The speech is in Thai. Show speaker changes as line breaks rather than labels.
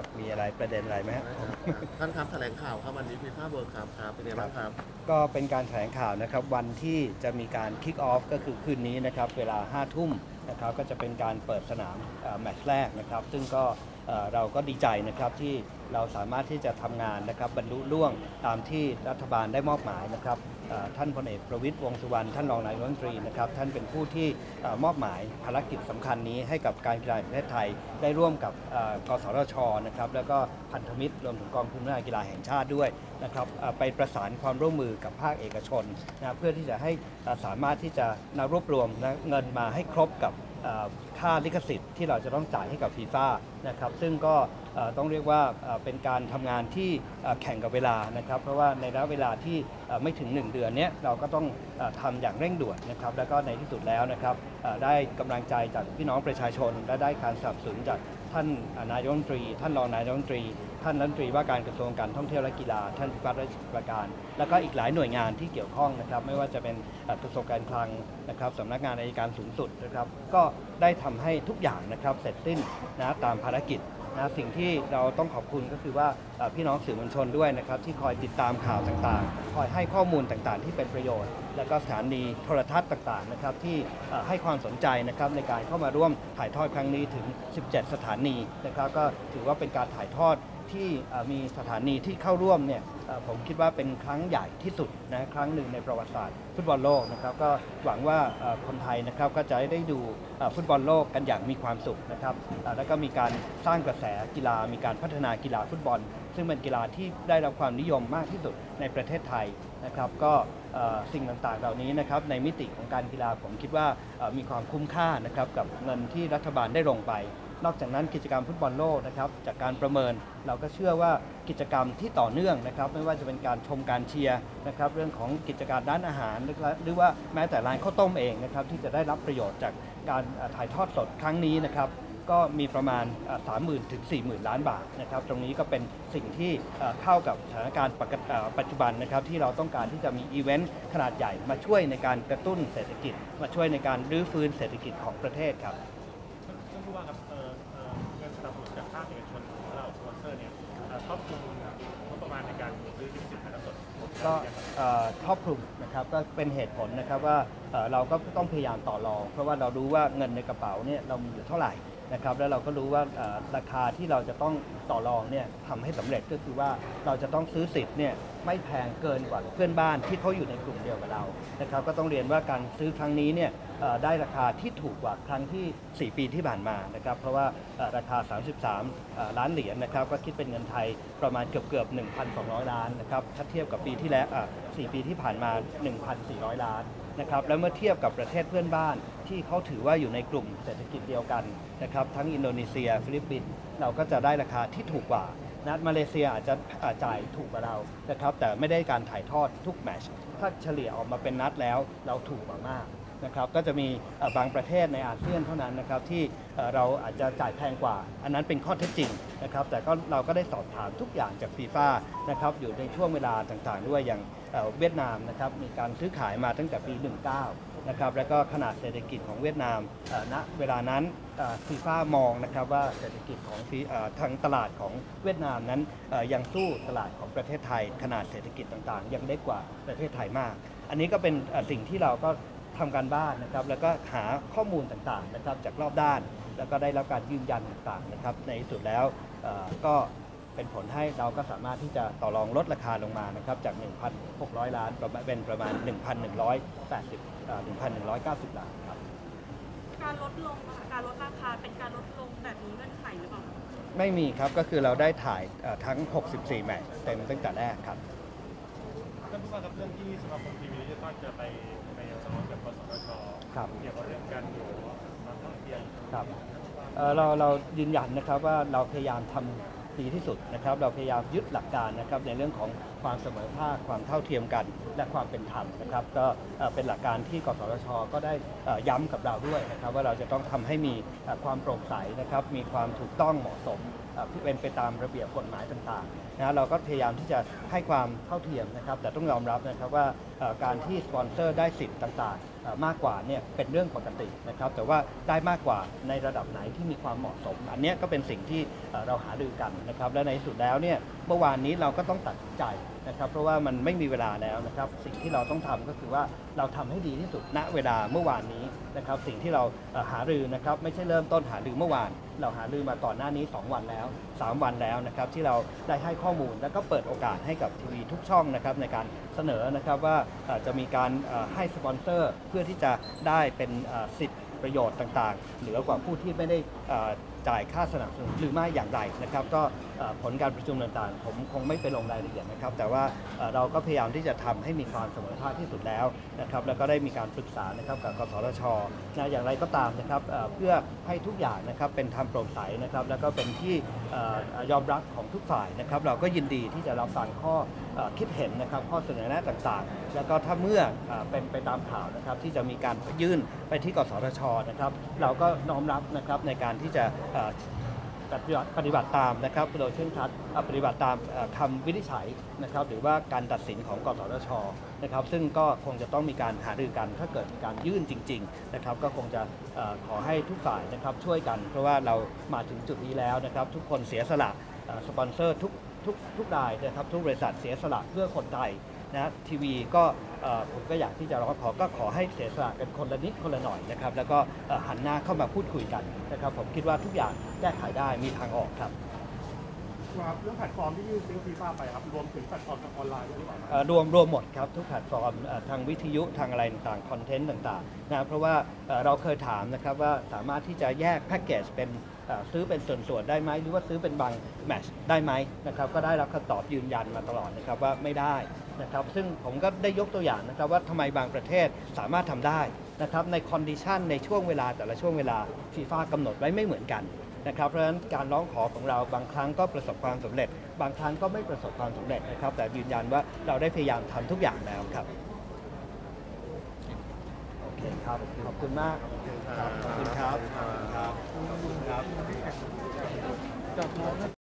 ครับ มีอะไรประเด็นอะไรไหมครับ
ท่านครับแถลงข่าวครับวันนี้ฟีฟ่าเวิร์ครับครับเป็นไงบ้างครับ
ก็เป็นการแถลงข่าวนะครับ วันที่จะมีการคิกออฟก็คือคืนนี้นะครับ เวลา5ทุ่มนะครับก็จะเป็นการเปิดสนามแมตช์แรกนะครับ ซึ่งก็ เราก็ดีใจนะครับที่เราสามารถที่จะทำงานนะครับบรรลุล่วงตามที่รัฐบาลได้มอบหมายนะครับท่านพลเอกประวิตยวงสุวรรณท่านรองนายกรัฐมนตรีนะครับท่านเป็นผู้ที่มอบหมายภารกิจสำคัญนี้ให้กับการกีฬาแห่งประเทศไทย ได้ร่วมกับกสทชนะครับแล้วก็พันธมิตรรวมถึงกองทุนพัฒนากีฬาแห่งชาติด้วยนะครับไปประสานความร่วมมือกับภาคเอกชนนะเพื่อที่จะให้สามารถที่จะนรวบรวมเงินมาให้ครบกับ ค่าลิขสิทธิ์ที่เราจะต้องจ่ายให้กับฟีฟ่านะครับซึ่งก็ต้องเรียกว่าเป็นการทำงานที่แข่งกับเวลานะครับ เพราะว่าในระยะเวลาที่เอ่อไม่ถึง 1 เดือนนี้เราก็ต้องทำอทำอย่างเร่งด่วนนะครับแล้วก็ในที่สุดแล้วนะครับได้กำลังใจจากพี่น้องประชาชน และได้การสนับสนุนจาก ท่านนายกรัฐมนตรี ท่านรองนายกรัฐมนตรี ท่านรัฐมนตรีว่าการกระทรวงการท่องเที่ยวและกีฬา ท่านผู้ว่าราชการ แล้วก็อีกหลายหน่วยงานที่เกี่ยวข้องนะครับ ไม่ว่าจะเป็นกระทรวงการคลังนะครับสำนักงานอัยการสูงสุดนะครับ ก็ได้ทำให้ทุกอย่างนะครับเสร็จสิ้นนะตามภารกิจ นะสิ่งที่เราต้องขอบคุณก็คือว่าพี่น้องสื่อมวลชนด้วยนะครับที่คอยติดตามข่าวต่างๆ คอยให้ข้อมูลต่างๆ ที่เป็นประโยชน์ และก็สถานีโทรทัศน์ต่างๆนะครับที่ให้ความสนใจนะครับในการเข้ามาร่วมถ่ายทอดครั้งนี้ถึง 17 สถานีนะครับก็ถือว่าเป็นการถ่ายทอดที่มีสถานีที่เข้าร่วมเนี่ย ผมคิดว่าเป็นครั้งใหญ่ที่สุดนะครั้งหนึ่งในประวัติศาสตร์ฟุตบอลโลกนะครับก็หวังว่าคนไทยนะครับก็จะได้ดูฟุตบอลโลกกันอย่างมีความสุขนะครับแล้วก็มีการสร้างกระแสกีฬา มีการพัฒนากีฬาฟุตบอล ซึ่งเป็นกีฬาที่ได้รับความนิยมมากที่สุดในประเทศไทยนะครับก็สิ่งต่างๆ เหล่านี้นะครับในมิติของการกีฬาผมคิดว่ามีความคุ้มค่านะครับกับเงินที่รัฐบาลได้ลงไป นอกจากนั้นกิจกรรมฟุตบอลโลกนะครับจากการประเมินเราก็เชื่อว่ากิจกรรมที่ต่อเนื่องนะครับไม่ว่าจะเป็นการชมการเชียร์นะครับเรื่องของกิจการร้านอาหาร หรือว่าแม้แต่ร้านข้าวต้มเองนะครับที่จะได้รับประโยชน์จากการถ่ายทอดสดครั้งนี้นะครับก็มีประมาณสามหมื่นถึงสี่หมื่นล้านบาทนะครับ ตรงนี้ก็เป็นสิ่งที่เข้ากับสถานการณ์ปัจจุบันนะครับ ที่เราต้องการที่จะมีอีเวนต์ขนาดใหญ่มาช่วยในการกระตุ้นเศรษฐกิจ มาช่วยในการรื้อฟื้นเศรษฐกิจของประเทศครับ
ท่านผู้ว่าครับ ครอบคลุมงบประมาณในการซื้อลิขสิทธิ์ถ่ายทอดสด
ก็เอ่อครอบคลุมนะครับก็เป็นเหตุผลนะครับว่าเอ่อเราก็ต้องพยายามต่อรอง เพราะว่าเรารู้ว่าเงินในกระเป๋าเนี่ยเรามีอยู่เท่าไหร่นะครับแล้วเราก็รู้ว่าเอ่อราคาที่เราจะต้องต่อรองเนี่ยทำให้สำเร็จก็คือว่าเราจะต้องซื้อสิทธิ์เนี่ยไม่แพงเกินกว่าเพื่อนบ้านที่เขาอยู่ในกลุ่มเดียวกับเรานะครับก็ต้องเรียนว่าการซื้อครั้งนี้เนี่ยได้ราคาที่ถูกกว่าครั้งที่ 4 ปีที่ผ่านมานะครับเพราะว่าราคา 33 ล้านเหรียญนะครับก็คิดเป็นเงินไทยประมาณเกือบเกือบ1,200 ล้านนะครับถ้าเทียบกับปีที่แล้วอะ4ปีที่ผ่านมา 1,400 ล้านนะครับแล้วเมื่อเทียบกับประเทศเพื่อนบ้านที่เขาถือว่าอยู่ในกลุ่มเศรษฐกิจเดียวกันนะครับทั้งอินโดนีเซีย ฟิลิปปินส์เราก็จะได้ราคาที่ถูกกว่า นัดมาเลเซียอาจจะจ่ายถูกกว่าเรานะครับแต่ไม่ได้การถ่ายทอดทุกแมตชถ้าเฉลี่ยออกมาเป็นนัดแล้วเราถูกกว่ามาก นะครับก็จะมีบางประเทศในอาเซียนเท่านั้นนะครับที่เราอาจจะจ่ายแพงกว่า อันนั้นเป็นข้อเท็จจริงนะครับแต่ก็เราก็ได้สอบถามทุกอย่างจากฟีฟ่านะครับอยู่ในช่วงเวลาต่างๆ ด้วยอย่างเวียดนามนะครับมีการซื้อขายมาตั้งแต่ปี 19 นะครับแล้วก็ขนาดเศรษฐกิจของเวียดนามณเวลานั้นฟีฟ่ามองนะครับว่าเศรษฐกิจของอทางตลาดของเวียดนามนั้นยังสู้ตลาดของประเทศไทย ขนาดเศรษฐกิจต่างๆ ยังเล็กกว่าประเทศไทยมาก อันนี้ก็เป็นสิ่งที่เราก็ ทำการบ้านนะครับ แล้วก็หาข้อมูลต่างๆนะครับจากรอบด้าน แล้วก็ได้รับการยืนยันต่างๆนะครับ ในที่สุดแล้วเอ่อก็เป็นผลให้เราก็สามารถที่จะต่อรองลดราคาลงมานะครับจาก 1,600 ล้านประมาณเป็นประมาณ 1,180เอ่อ1,190 ล้านครับ
การลดลงอะค่ะการลดราคาเป็นการลดลงแบบนี้เงื่อนไขหรือเปล่า
ไม่มีครับ ก็คือเราได้ถ่ายเอ่อทั้ง 64 แมตช์เต็มตั้งแต่แรกครับ
ท่านผู้ว่าครับเรื่องที่สมาคมทีวีดิจิตอลจะไปไปสมัครกับกสทช
ครับ
เกี่ยวกับเรื่องการอยู่ความเท่าเทียม
ครับเอ่อเราเรายืนยันนะครับว่าเราพยายามทำ ดีที่สุดนะครับ เราพยายามยึดหลักการนะครับในเรื่องของความเสมอภาคความเท่าเทียมกัน และความเป็นธรรมนะครับ ก็เป็นหลักการที่กสทชก็ได้ย้ำกับเราด้วยนะครับ ว่าเราจะต้องทำให้มีความโปร่งใสนะครับ มีความถูกต้องเหมาะสมเอ่อที่เป็นไปตามระเบียบกฎหมายต่างๆนะเราก็พยายามที่จะให้ความเท่าเทียมนะครับ แต่ต้องยอมรับนะครับว่าการที่สปอนเซอร์ได้สิทธิ์ต่างๆ มากกว่าเนี่ยเป็นเรื่องปกตินะครับแต่ว่าได้มากกว่าในระดับไหนที่มีความเหมาะสม อันนี้ก็เป็นสิ่งที่เราหารือกันนะครับและในสุดแล้วเนี่ยเมื่อวานนี้เราก็ต้องตัดสินใจนะครับเพราะว่ามันไม่มีเวลาแล้วนะครับ สิ่งที่เราต้องทำก็คือว่าเราทำให้ดีที่สุดณเวลาเมื่อวานนี้นะครับ สิ่งที่เราหารือนะครับไม่ใช่เริ่มต้นหารือเมื่อวาน เราหารือมาก่อนหน้านี้ 2 วันแล้ว 3 วันแล้วนะครับที่เราได้ให้ข้อมูลแล้วก็เปิดโอกาสให้กับทีวีทุกช่องนะครับในการเสนอนะครับว่าจะมีการให้สปอนเซอร์เพื่อที่จะได้เป็นสิทธิ ประโยชน์ต่างๆ เหนือกว่าผู้ที่ไม่ได้จ่ายค่าสนับสนุนหรือไม่อย่างไรนะครับ ก็ผลการประชุมต่างๆ ผมคงไม่ไปลงรายละเอียดนะครับ แต่ว่าเราก็พยายามที่จะทำให้มีความเสมอภาคที่สุดแล้วนะครับแล้วก็ได้มีการปรึกษานะครับกับกสทชนะอย่างไรก็ตามนะครับเพื่อให้ทุกอย่างนะครับเป็นธรรมโปร่งใสนะครับแล้วก็เป็นที่ยอมรับของทุกฝ่ายนะครับ เราก็ยินดีที่จะรับฟังข้อคิดเห็นนะครับข้อเสนอแนะต่างๆ แล้วก็ถ้าเมื่อเอ่อเป็นไปตามข่าวนะครับที่จะมีการยื่นไปที่กสทชนะครับเราก็น้อมรับนะครับในการที่จะปฏิบัติปฏิบัติตามนะครับโดยเช่นชัดปฏิบัติตามเอ่อคำวินิจฉัยนะครับหรือว่าการตัดสินของกสทชนะครับซึ่งก็คงจะต้องมีการหารือกันถ้าเกิดการยื่นจริงๆนะครับก็คงจะขอให้ทุกฝ่ายนะครับช่วยกัน เพราะว่าเรามาถึงจุดนี้แล้วนะครับทุกคนเสียสละสปอนเซอร์ทุกทุกทุกรายนะครับทุกบริษัทเสียสละเพื่อคนไทย นะทีวีก็เอ่อผมก็อยากที่จะร้องขอก็ขอให้เสียสละกันคนละนิดคนละหน่อยนะครับแล้วก็เอ่อหันหน้าเข้ามาพูดคุยกันนะครับผมคิดว่าทุกอย่างแก้ไขได้มีทางออกครับ
ครับเรื่องแพลตฟอร์มที่ยื่นซื้อฟีฟ่าไปครับรวมถึงแพลตฟอร์มทางออนไลน์ด้วยหรือเปล่าครับ
เอ่อรวมรวมหมดครับทุกแพลตฟอร์มเอ่อทางวิทยุทางอะไรต่างๆคอนเทนต์ต่างๆนะเพราะว่าเอ่อเราเคยถามนะครับว่าสามารถที่จะแยกแพ็กเกจเป็นเอ่อซื้อเป็นส่วนๆได้ไหมหรือว่าซื้อเป็นบางแมตชได้ไหมนะครับก็ได้รับคำตอบยืนยันมาตลอดนะครับว่าไม่ได้ นะครับซึ่งผมก็ได้ยกตัวอย่างนะครับว่าทำไมบางประเทศสามารถทำได้นะครับในคอนดิชันในช่วงเวลาแต่ละช่วงเวลาฟีฟ่ากำหนดไว้ไม่เหมือนกันนะครับเพราะฉะนั้นการร้องขอของเราบางครั้งก็ประสบความสำเร็จ บางครั้งก็ไม่ประสบความสำเร็จนะครับแต่ยืนยันว่าเราได้พยายามทำทุกอย่างแล้วครับโอเคครับขอบคุณมากครับขอบคุณครับขอบคุณครับ